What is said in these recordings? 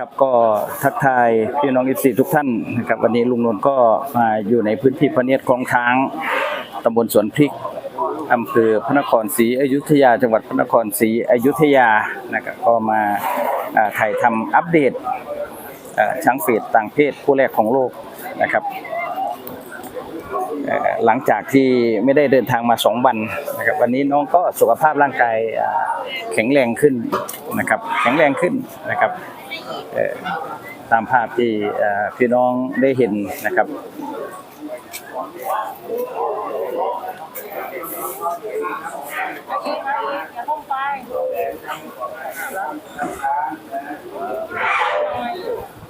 ครับก็ทักทายพี่น้องอิสีทุกท่านนะครับวันนี้ลุงนนท์ก็มาอยู่ในพื้นที่พระเนียดคลองช้างตำบลสวนพริกอำเภอพระนครศรีอยุธยา จังหวัดพระนครศรีอยุธยานะครับก็มาถ่ายทำอัปเดตช้างเฟดต่างเพศผู้แรกของโลกนะครับ หลังจากที่ไม่ได้เดินทางมาสองวันนะครับวันนี้น้องก็สุขภาพร่างกายอ่าแข็งแรงขึ้นนะครับ แข็งแรงขึ้นนะครับเอ่อตามภาพที่เอ่อพี่น้องได้เห็นนะครับอย่าพุ่งไป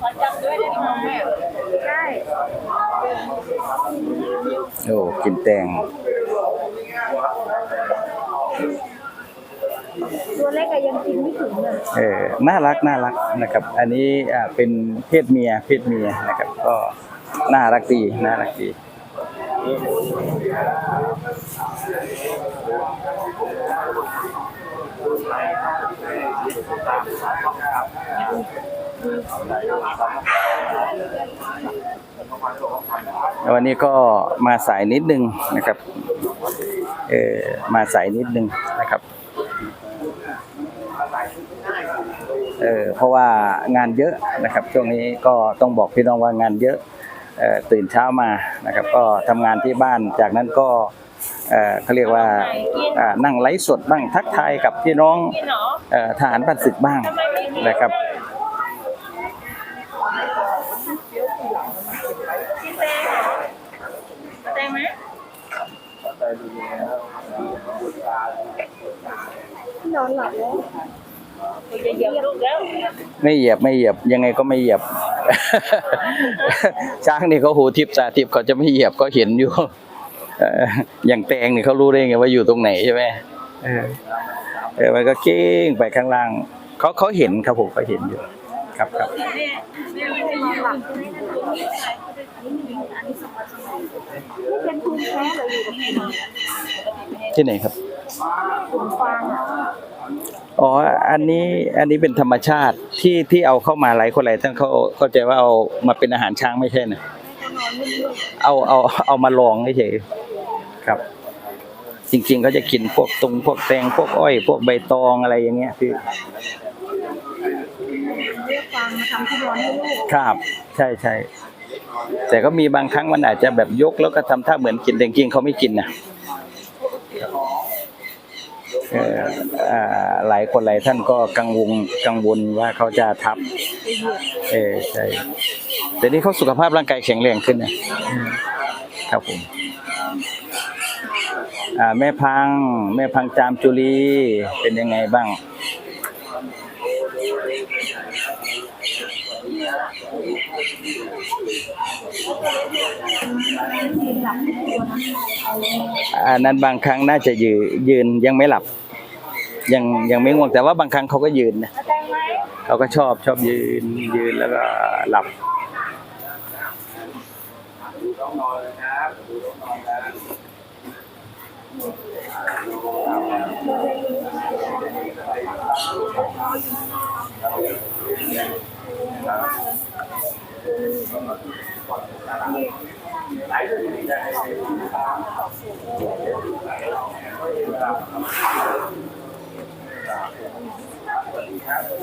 ขอจับด้วยได้ไหมใช่ โอ้กินแตงตัวเล็กอะยังกินไม่ถึงเลยเออน่ารักน่ารักนะครับ อันนี้อ่าเป็นเพศเมียเพศเมียนะครับ ก็น่ารักดีน่ารักดี วันนี้ก็มาสายนิดนึงนะครับ เออมาสายนิดนึงนะครับ เออเพราะว่างานเยอะนะครับ ช่วงนี้ก็ต้องบอกพี่น้องว่างานเยอะเอ่อตื่นเช้ามานะครับ ก็ทำงานที่บ้านจากนั้นก็เอ่อเขาเรียกว่าอ่านั่งไลฟ์สดบ้างทักทายกับพี่น้องเอ่อทหารพันศึกบ้างนะครับ กินแตงเหรอแตงไหมนอนหลับแล้ว จะเหยียบลูกแล้วไม่เหยียบไม่เหยียบยังไงก็ไม่เหยียบ ช้างนี่เขาหูทิพย์ตาทิพย์เขาจะไม่เหยียบก็เห็นอยู่เอ่ออย่างแตงนี่เขารู้ได้ไงว่าอยู่ตรงไหนใช่ไหมเออเออมันก็เก้งไปข้างล่างเขาเขาเห็นครับผมเขาเห็นอยู่ ครับครับแม่แม่ไม่ได้นอนหลับไม่เป็นภูมิแพ้เลยอยู่กับพี่นอนที่ไหนครับ ผมฟังอะอ๋อ อันนี้อันนี้เป็นธรรมชาติที่ที่เอาเข้ามาหลายคนหลายท่านเขาเข้าใจว่าเอามาเป็นอาหารช้างไม่ใช่นะเอาเอาเอามาลองเฉยๆครับ จริงๆเขาจะกินพวกตรงพวกแตงพวกอ้อย พวกใบตองอะไรอย่างเงี้ยพี่เรียกฟังมาทำที่นอนให้ลูกครับ ใช่ใช่แต่ก็มีบางครั้งมันอาจจะแบบยกแล้วก็ทำท่าเหมือนกินแต่จริงๆเขาไม่กินนะเอ่ออ่า หลายคนหลายท่านก็กังวลกังวลว่าเขาจะทับ เออใช่แต่นี่เขาสุขภาพร่างกายแข็งแรงขึ้นนะครับผมแม่พัง แม่พังจามจุลีเป็นยังไงบ้างอันนั้นบางครั้งน่าจะยืนยืนยังไม่หลับ ยังยังไม่ง่วงแต่ว่าบางครั้งเขาก็ยืนนะเขาก็ชอบชอบยืนยืนแล้วก็หลับ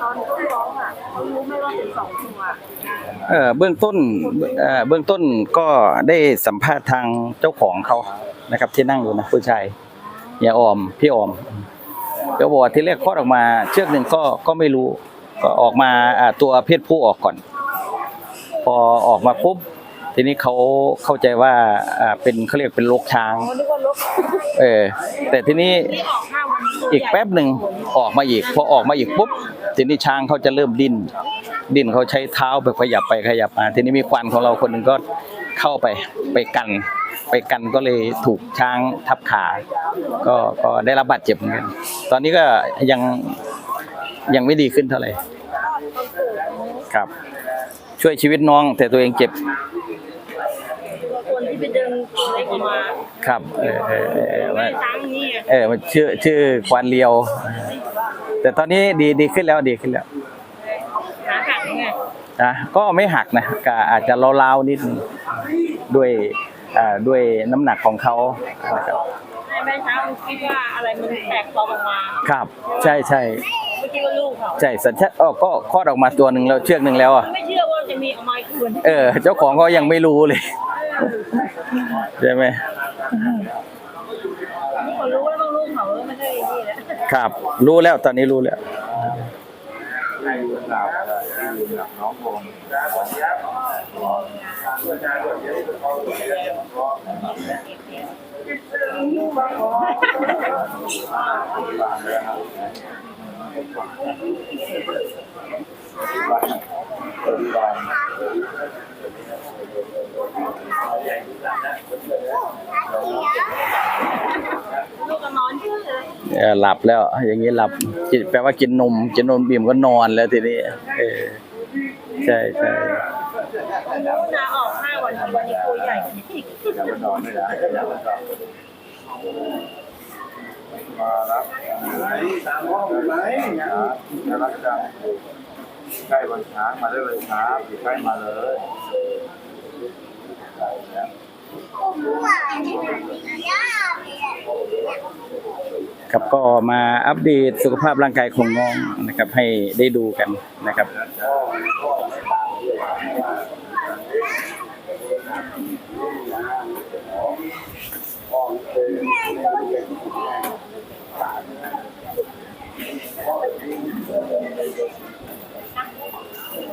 ตอนต้นร้องอะเขารู้ไหมว่าเป็นสองตัวเออเบื้องต้นเอ่อเบื้องต้นก็ได้สัมภาษณ์ทางเจ้าของเขานะครับที่นั่งอยู่นะผู้ชายยาออมพี่ออมเดี๋ยวบอกว่าที่แรกคลอดออกมา เชือกหนึ่งก็ก็ไม่รู้ ก็ออกมาอ่าตัวเพศผู้ออกก่อน พอออกมาปุ๊บทีนี้เขาเข้าใจว่าอ่าเป็นเขาเรียกเป็นโรคช้างเขานึกว่าลบเออ แต่ทีนี้ที่ออกห้าวันนี้อีกแป๊บหนึ่งออกมาอีกพอออกมาอีกปุ๊บทีนี้ช้างเขาจะเริ่มดิ้นดิ้นเขาใช้เท้าแบบขยับไปขยับมา ทีนี้มีควันของเราคนหนึ่งก็เข้าไปไปกัน ไปกันก็เลยถูกช้างทับขาก็ก็ได้รับบาดเจ็บเหมือนกันตอนนี้ก็ยังยังไม่ดีขึ้นเท่าไหร่ครับ ช่วยชีวิตน้อง แต่ตัวเองเจ็บคนที่ไปดึงตัวเล็กออกมาครับเออเออเออเออไม่ว่าตั้งนี่อะเออมันชื่อชื่อควานเลียว แต่ตอนนี้ดีดีขึ้นแล้วดีขึ้นแล้วขาหักไงนะก็ไม่หักนะก็อาจจะเล้าวๆนิดนึงด้วยอ่าด้วยน้ำหนักของเขานะครับในแม่เช้าคิดว่าอะไรมันแตกตอออกมาครับ ใช่ใช่ไม่คิดว่าลูกเขาใช่สัญชาติอ๋อก็คลอดออกมาตัวหนึ่งแล้วเชือกหนึ่งแล้วอะไม่เชื่อว่าจะมีเอาไม้คืนเออ เจ้าของก็ยังไม่รู้เลยใช่ไหมนี่เขารู้ว่าต้องลูกเขาไม่ใช่นี่แหละครับ รู้แล้วตอนนี้รู้แล้วลูกก็นอ หลับแล้ว อย่างนี้หลับแปลว่ากินนมกินนมบีมก็นอนแล้วทีนี้เออใช่ใช่ลูกนาออกห้าวันวันนี้ตัวใหญ่อีกมารับไหนตามห้องไหนครับน่ารักจัง ใกล้วันช้างมาได้เลยครับอยู่ใกล้มาเลยครับก็มาอัปเดตสุขภาพร่างกายของน้องนะครับ ให้ได้ดูกันนะครับ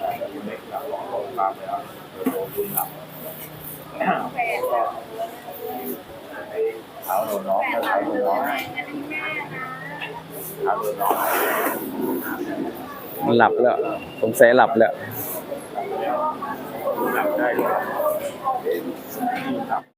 ฝากฝากฝากเลยฝากเลยครับโดนบุญหนักเท้าโดนน้องเท้าโดนน้องเท้าโดนน้องหลับแล้วสงสัยหลับแล้วหลับได้เลยครับ